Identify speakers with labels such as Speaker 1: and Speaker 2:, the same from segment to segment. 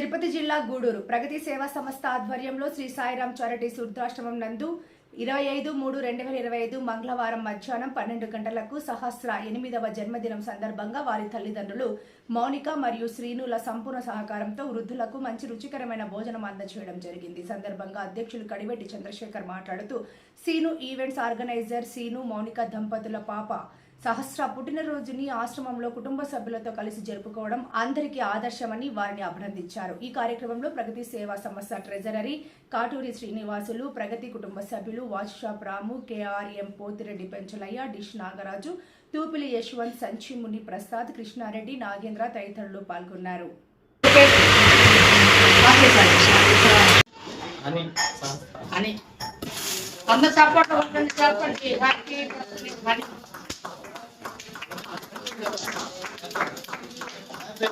Speaker 1: తిరుపతి జిల్లా గూడూరు ప్రగతి సేవా సంస్థ ఆధ్వర్యంలో శ్రీ సాయిరాం చారిటీస్ వృద్ధాశ్రమం నందు ఇరవై ఐదు మూడు రెండు వేల ఇరవై ఐదు మంగళవారం మధ్యాహ్నం పన్నెండు గంటలకు సహస్ర ఎనిమిదవ జన్మదినం సందర్భంగా వారి తల్లిదండ్రులు మౌనిక మరియు శ్రీనుల సంపూర్ణ సహకారంతో వృద్ధులకు మంచి రుచికరమైన భోజనం అందజేయడం జరిగింది. సందర్భంగా అధ్యక్షులు కడివెట్టి చంద్రశేఖర్ మాట్లాడుతూ సీను ఈవెంట్స్ ఆర్గనైజర్ సీను మౌనిక దంపతుల పాప సహస్ర పుట్టినరోజుని ఆశ్రమంలో కుటుంబ సభ్యులతో కలిసి జరుపుకోవడం అందరికీ ఆదర్శమని వారిని అభినందించారు. ఈ కార్యక్రమంలో ప్రగతి సేవా సంస్థ ట్రెజరరీ కాటూరి శ్రీనివాసులు ప్రగతి కుటుంబ సభ్యులు watch shop Ramu KRM Pothireddy Penchalaiah dish Nagaraju Thupili Yashwanth Sanchimuni Prasad Krishnareddy Nagendra తదితరులు పాల్గొన్నారు.
Speaker 2: అని
Speaker 3: అని. అందరు సపోర్ట్ చెప్పండి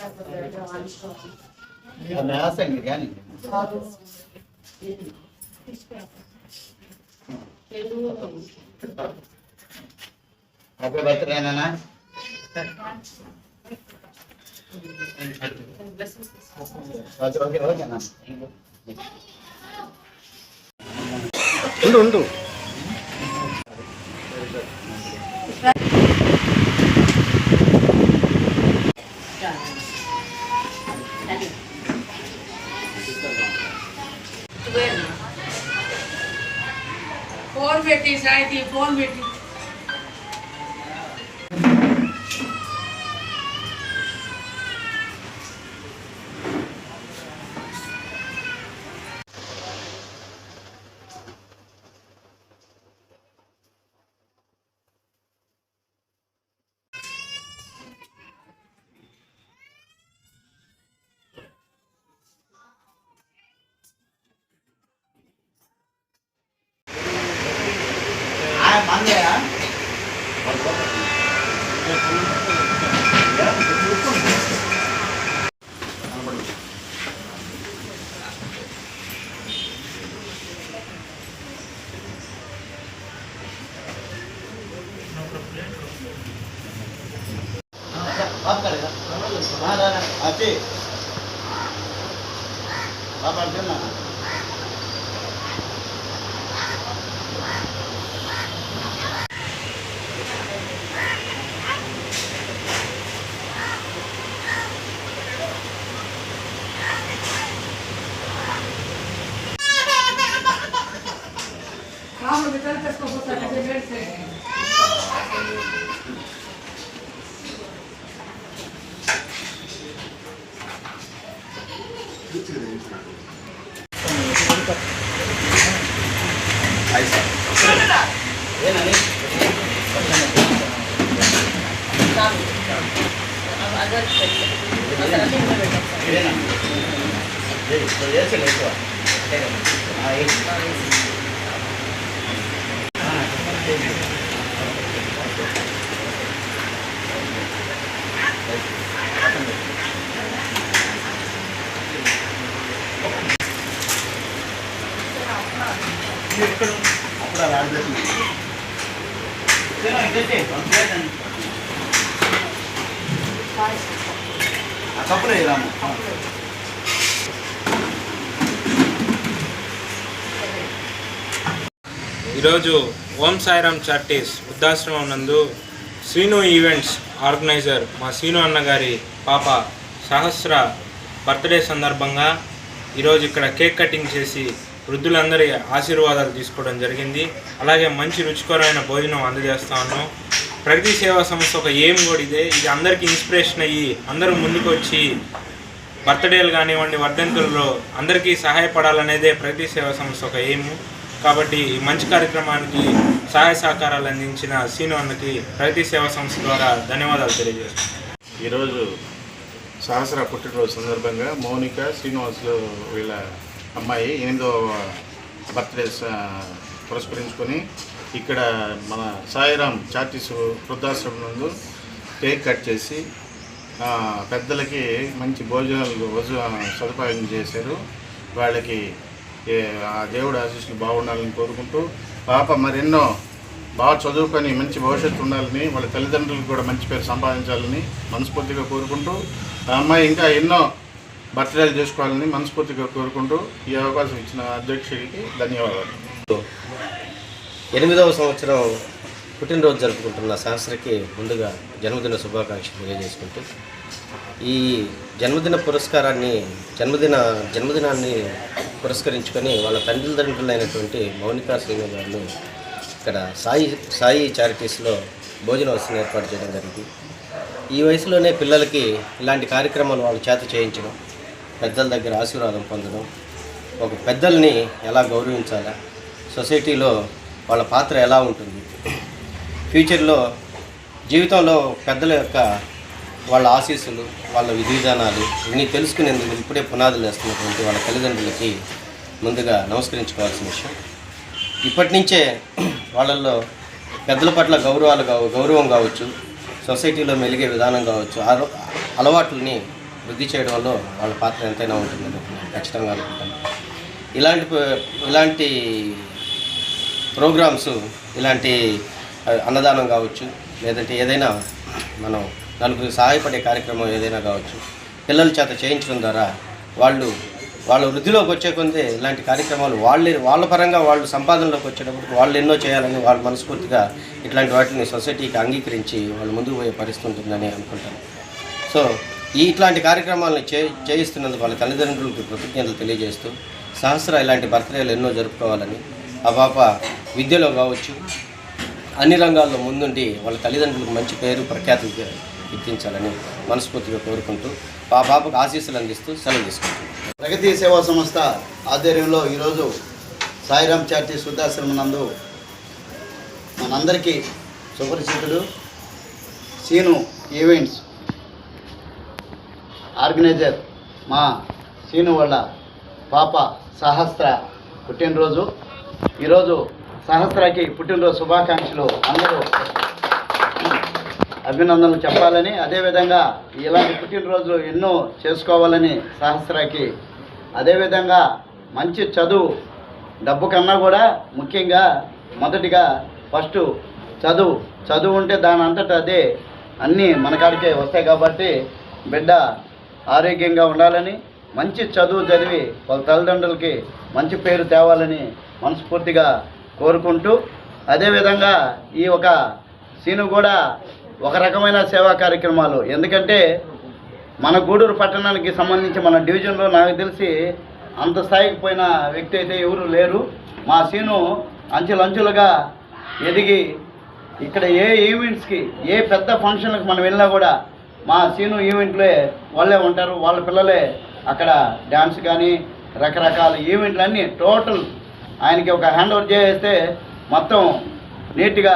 Speaker 2: ఐదు అని అరవై దూరం ఫోటో లేదు ఫోటో న్యాసండి కానీ హ్యాపీ బర్త్డే నాన్న ఓకే ఓకే ఓకేనా
Speaker 4: ఉండు ఉండు
Speaker 3: फ़ोन बेटी फ़ोन बेटी
Speaker 2: गया आप करेगा हाँ। अच्छे आप अर्जुन ना
Speaker 3: tantas cosas a
Speaker 2: que verse. Ahí está. Ven, ahí. Ahí. Ahí. Ahí. Ahí. ఆడేసింది ఆ కప్పులు వేయరాము
Speaker 4: ఈరోజు ఓం సాయిరామ్ చార్టీస్ వృద్ధాశ్రమం నందు శ్రీను ఈవెంట్స్ ఆర్గనైజర్ మా శ్రీను అన్నగారి పాప సహస్ర బర్త్డే సందర్భంగా ఈరోజు ఇక్కడ కేక్ కటింగ్ చేసి వృద్ధులందరి ఆశీర్వాదాలు తీసుకోవడం జరిగింది. అలాగే మంచి రుచికరమైన భోజనం అందజేస్తా ఉన్నాం. ప్రగతి సేవా సంస్థ ఒక ఏం కూడా ఇదే. ఇది అందరికీ ఇన్స్పిరేషన్ అయ్యి అందరూ ముందుకు వచ్చి బర్త్డేలు కానివ్వండి వర్ధంతుల్లో అందరికీ సహాయపడాలనేదే ప్రగతి సేవా సంస్థ ఒక ఎయిమ్ కాబట్టి ఈ మంచి కార్యక్రమానికి సహాయ సహకారాలు అందించిన సీను అన్నకి ప్రగతి సేవా సంస్థ ద్వారా ధన్యవాదాలు తెలియజేస్తున్నాను.
Speaker 5: ఈరోజు సహస్ర పుట్టినరోజు సందర్భంగా మౌనిక శ్రీనివాసులు వీళ్ళ అమ్మాయి ఎనిమిదవ బర్త్డే పురస్కరించుకొని ఇక్కడ మన సాయిరామ్ చార్టీస్ వృద్ధాశ్రమం నందు కేక్ కట్ చేసి పెద్దలకి మంచి భోజనాలు వజు సదుపాయం చేశారు. వాళ్ళకి ఆ దేవుడు ఆశీస్సులు బాగుండాలని కోరుకుంటూ పాప మరెన్నో బాగా చదువుకొని మంచి భవిష్యత్తు ఉండాలని వాళ్ళ తల్లిదండ్రులకు కూడా మంచి పేరు సంపాదించాలని మనస్ఫూర్తిగా కోరుకుంటూ ఆ అమ్మాయి ఇంకా ఎన్నో బర్త్డేలు చేసుకోవాలని మనస్ఫూర్తిగా కోరుకుంటూ ఈ అవకాశం ఇచ్చిన అధ్యక్షుడికి ధన్యవాదాలు.
Speaker 6: ఎనిమిదవ సంవత్సరం పుట్టినరోజు జరుపుకుంటున్న సహస్రకి ముందుగా జన్మదిన శుభాకాంక్షలు తెలియజేసుకుంటూ ఈ జన్మదిన పురస్కారాన్ని జన్మదిన జన్మదినాన్ని పురస్కరించుకొని వాళ్ళ తల్లిదండ్రులైనటువంటి మౌనికా శ్రీను గారిని ఇక్కడ సాయి సాయి చారిటీస్లో భోజన వసతిని ఏర్పాటు చేయడం జరిగింది. ఈ వయసులోనే పిల్లలకి ఇలాంటి కార్యక్రమాలు వాళ్ళ చేత చేయించడం పెద్దల దగ్గర ఆశీర్వాదం పొందడం ఒక పెద్దల్ని ఎలా గౌరవించాలా సొసైటీలో వాళ్ళ పాత్ర ఎలా ఉంటుంది ఫ్యూచర్లో జీవితంలో పెద్దల యొక్క వాళ్ళ ఆశీస్సులు వాళ్ళ విధి విధానాలు ఇవన్నీ తెలుసుకునేందుకు ఇప్పుడే పునాదులు వేస్తున్నటువంటి వాళ్ళ తల్లిదండ్రులకి ముందుగా నమస్కరించుకోవాల్సిన విషయం. ఇప్పటి నుంచే వాళ్ళల్లో పెద్దల పట్ల గౌరవాలు కావు గౌరవం కావచ్చు సొసైటీలో మెలిగే విధానం కావచ్చు అలవాట్లని వృద్ధి చేయడంలో వాళ్ళ పాత్ర ఎంతైనా ఉంటుందని ఖచ్చితంగా అనుకుంటాను. ఇలాంటి ఇలాంటి ప్రోగ్రామ్స్ ఇలాంటి అన్నదానం కావచ్చు లేదంటే ఏదైనా మనం నలుగురికి సహాయపడే కార్యక్రమం ఏదైనా కావచ్చు పిల్లల చేత చేయించడం ద్వారా వాళ్ళు వాళ్ళ వృద్ధిలోకి వచ్చే కొందే ఇలాంటి కార్యక్రమాలు వాళ్ళే వాళ్ళ పరంగా వాళ్ళు సంపాదనలోకి వచ్చేటప్పుడు వాళ్ళు ఎన్నో చేయాలని వాళ్ళు మనస్ఫూర్తిగా ఇట్లాంటి వాటిని సొసైటీకి అంగీకరించి వాళ్ళు ముందుకు పోయే పరిస్థితి ఉంటుందని అనుకుంటాను. సో ఈ ఇట్లాంటి కార్యక్రమాలను చే చేయిస్తున్నందుకు వాళ్ళ తల్లిదండ్రులకు కృతజ్ఞతలు తెలియజేస్తూ సహస్ర ఇలాంటి బర్త్డేలు ఎన్నో జరుపుకోవాలని ఆ పాప విద్యలో కావచ్చు అన్ని రంగాల్లో ముందుండి వాళ్ళ తల్లిదండ్రులకు మంచి పేరు ప్రఖ్యాతి గుర్తించాలని మనస్ఫూర్తిగా కోరుకుంటూ ఆ పాపకు ఆశీస్సులు అందిస్తూ సెలవు తీసుకుంటాం
Speaker 2: ప్రగతి సేవా సంస్థ ఆధ్వర్యంలో ఈరోజు సాయిరామ్ చార్టీ వృద్ధాశ్రమం నందు మనందరికీ సుపరిచితుడు సీను ఈవెంట్స్ ఆర్గనైజర్ మా సీను వాళ్ళ పాప సహస్ర పుట్టినరోజు. ఈరోజు సహస్రకి పుట్టినరోజు శుభాకాంక్షలు అందరూ అభినందనలు చెప్పాలని అదేవిధంగా ఇలాంటి పుట్టినరోజులు ఎన్నో చేసుకోవాలని సహస్రాకి అదేవిధంగా మంచి చదువు డబ్బు కన్నా కూడా ముఖ్యంగా మొదటిగా ఫస్ట్ చదువు. చదువు ఉంటే దాని అంతటా అదే అన్నీ మనకాడికే వస్తాయి కాబట్టి బిడ్డ ఆరోగ్యంగా ఉండాలని మంచి చదువు చదివి వాళ్ళ తల్లిదండ్రులకి మంచి పేరు తేవాలని మనస్ఫూర్తిగా కోరుకుంటూ అదేవిధంగా ఈ ఒక సీను కూడా ఒక రకమైన సేవా కార్యక్రమాలు. ఎందుకంటే మన గూడూరు పట్టణానికి సంబంధించి మన డివిజన్లో నాకు తెలిసి అంత స్థాయికి పోయిన వ్యక్తి అయితే ఎవరు లేరు. మా సీను అంచులంచులుగా ఎదిగి ఇక్కడ ఏ ఈవెంట్స్కి ఏ పెద్ద ఫంక్షన్లకు మనం వెళ్ళినా కూడా మా సీను ఈవెంట్లే వాళ్ళే ఉంటారు. వాళ్ళ పిల్లలే అక్కడ డ్యాన్స్ కానీ రకరకాల ఈవెంట్లు అన్నీ టోటల్ ఆయనకి ఒక హ్యాండ్ ఓవర్ చేస్తే మొత్తం నీట్గా